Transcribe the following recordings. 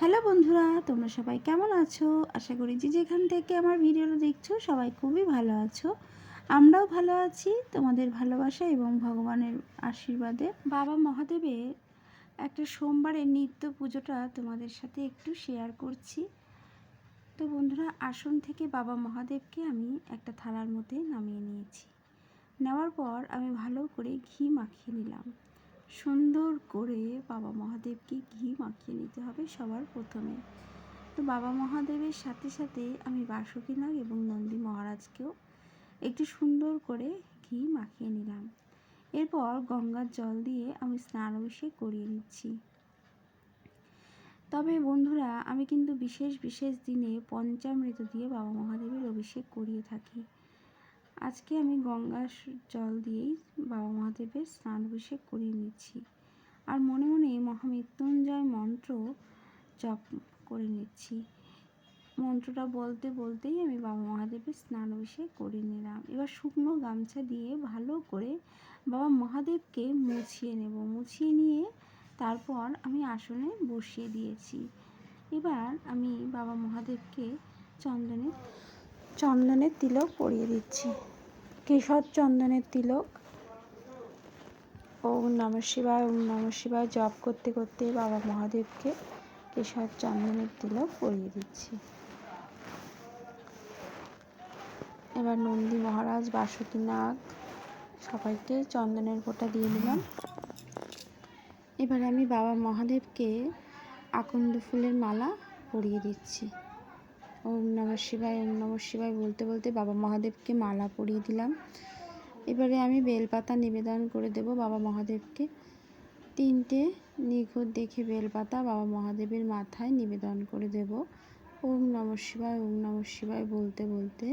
Hello বন্ধুরা, তোমরা সবাই কেমন আছো? আশা করি যে যেখান থেকে আমার ভিডিওটা দেখছ, সবাই খুবই ভালো আছো। আমরাও ভালো আছি, তোমাদের ভালোবাসা এবং ভগবানের আশীর্বাদে। বাবা মহাদেবের একটা সোমবারের নিত্য পুজোটা তোমাদের সাথে একটু শেয়ার করছি। তো বন্ধুরা, আসন থেকে বাবা মহাদেবকে আমি একটা থালার মধ্যে নামিয়ে নিয়েছি। নেওয়ার পর আমি ভালো করে ঘি মাখিয়ে নিলাম। সুন্দর করে বাবা মহাদেবকে ঘি মাখিয়ে নিতে হবে সবার প্রথমে। তো বাবা মহাদেবের সাথে সাথে আমি বাসুকীনাগ এবং নন্দী মহারাজকেও একটু সুন্দর করে ঘি মাখিয়ে নিলাম। এরপর গঙ্গার জল দিয়ে আমি স্নান অভিষেক করিয়ে নিচ্ছি। তবে বন্ধুরা, আমি কিন্তু বিশেষ বিশেষ দিনে পঞ্চামৃত দিয়ে বাবা মহাদেবের অভিষেক করিয়ে থাকি। আজকে আমি গঙ্গার জল দিয়েই বাবা মহাদেবের স্নান অভিষেক করিয়ে নিচ্ছি। আর মনে মনে মহামৃত্যুঞ্জয় মন্ত্র জপ করে নিচ্ছি। মন্ত্রটা বলতে বলতেই আমি বাবা মহাদেবের স্নান অভিষেক করে নিলাম। এবার শুকনো গামছা দিয়ে ভালো করে বাবা মহাদেবকে মুছিয়ে নেব। মুছিয়ে নিয়ে তারপর আমি আসনে বসিয়ে দিয়েছি। এবার আমি বাবা মহাদেবকে চন্দনের চন্দনের তিলক পরিয়ে দিচ্ছি। কেশর চন্দনের তিলক। ওম নম শিবায়, ওম নম শিবায়, জপ করতে করতে বাবা মহাদেবকে কেশর চন্দনের তিলক পরিয়ে দিচ্ছি। এবার নন্দী মহারাজ, বাসুকী নাগ, সবাইকে চন্দনের ফোঁটা দিয়ে দিলাম। এবার আমি বাবা মহাদেবকে আকন্দ ফুলের মালা পরিয়ে দিচ্ছি। ওম নম শিবায়, ওম নম শিবায় বলতে বলতে বাবা মহাদেবকে মালা পরিয়ে দিলাম। এবারে আমি বেলপাতা নিবেদন করে দেব বাবা মহাদেবকে। তিনটে নিখুঁত দেখে বেলপাতা বাবা মহাদেবের মাথায় নিবেদন করে দেব। ওম নম শিবায়, ওম নম শিবায় বলতে বলতে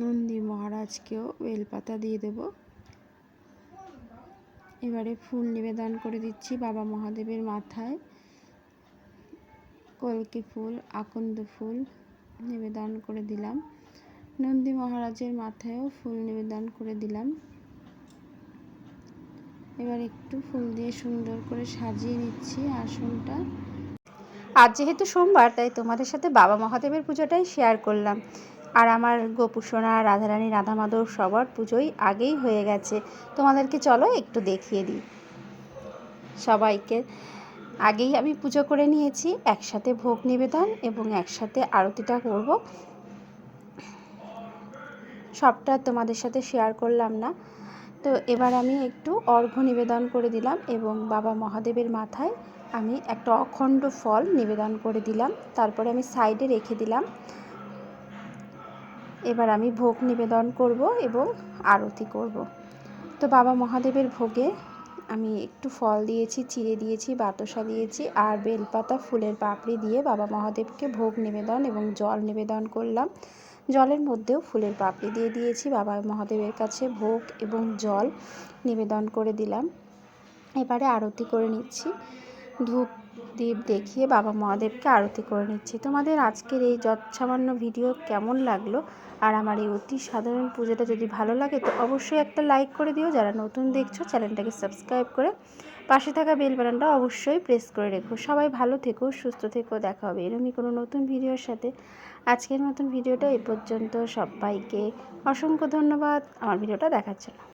নন্দী মহারাজকেও বেলপাতা দিয়ে দেব। এবারে ফুল নিবেদন করে দিচ্ছি বাবা মহাদেবের মাথায়। কলকি ফুল, আকন্দ ফুল নিবেদন করে দিলাম। নন্দী মহারাজের মাথায়ও ফুল নিবেদন করে দিলাম। এবার একটু ফুল দিয়ে সুন্দর করে সাজিয়ে নিচ্ছি আসনটা। আজ যেহেতু সোমবার, তাই তোমাদের সাথে বাবা মহাদেবের পুজোটাই শেয়ার করলাম। আর আমার গোপুসোনা, রাধারানী রাধা মাধব সবার পুজোই আগেই হয়ে গেছে। তোমাদেরকে চলো একটু দেখিয়ে দিই। সবাইকে আগেই আমি পুজো করে নিয়েছি, একসাথে ভোগ নিবেদন এবং একসাথে আরতিটা করব। সবটা তোমাদের সাথে শেয়ার করলাম না। তো এবার আমি একটু অর্ঘ্য নিবেদন করে দিলাম এবং বাবা মহাদেবের মাথায় আমি একটা অখণ্ড ফল নিবেদন করে দিলাম, তারপরে আমি সাইডে রেখে দিলাম। এবার আমি ভোগ নিবেদন করব এবং আরতি করব। তো বাবা মহাদেবের ভোগে আমি একটু ফল দিয়েছি, চিড়ে দিয়েছি, বাতসা দিয়েছি আর বেলপাতা, ফুলের পাপড়ি দিয়ে বাবা মহাদেবকে ভোগ নিবেদন এবং জল নিবেদন করলাম। জলের মধ্যেও ফুলের পাপড়ি দিয়ে দিয়েছি, বাবা মহাদেবের কাছে ভোগ এবং জল নিবেদন করে দিলাম। এবারে আরতি করে নিচ্ছি। ধূপ দ্বীপ দেখিয়ে বাবা মহাদেবকে আরতি করে নিচ্ছি। তোমাদের আজকের এই যৎসামান্য ভিডিও কেমন লাগল? আর আমার এই অতি সাধারণ পুজোটা যদি ভালো লাগে, তো অবশ্যই একটা লাইক করে দিও। যারা নতুন দেখছ, চ্যানেলটাকে সাবস্ক্রাইব করে পাশে থাকা বেল বাটনটা অবশ্যই প্রেস করে রেখো। সবাই ভালো থেকো, সুস্থ থেকো, দেখা হবে এরমই কোনো নতুন ভিডিওর সাথে। আজকের মতন ভিডিওটা এ পর্যন্ত। সবাইকে অসংখ্য ধন্যবাদ। আমার ভিডিওটা দেখার জন্য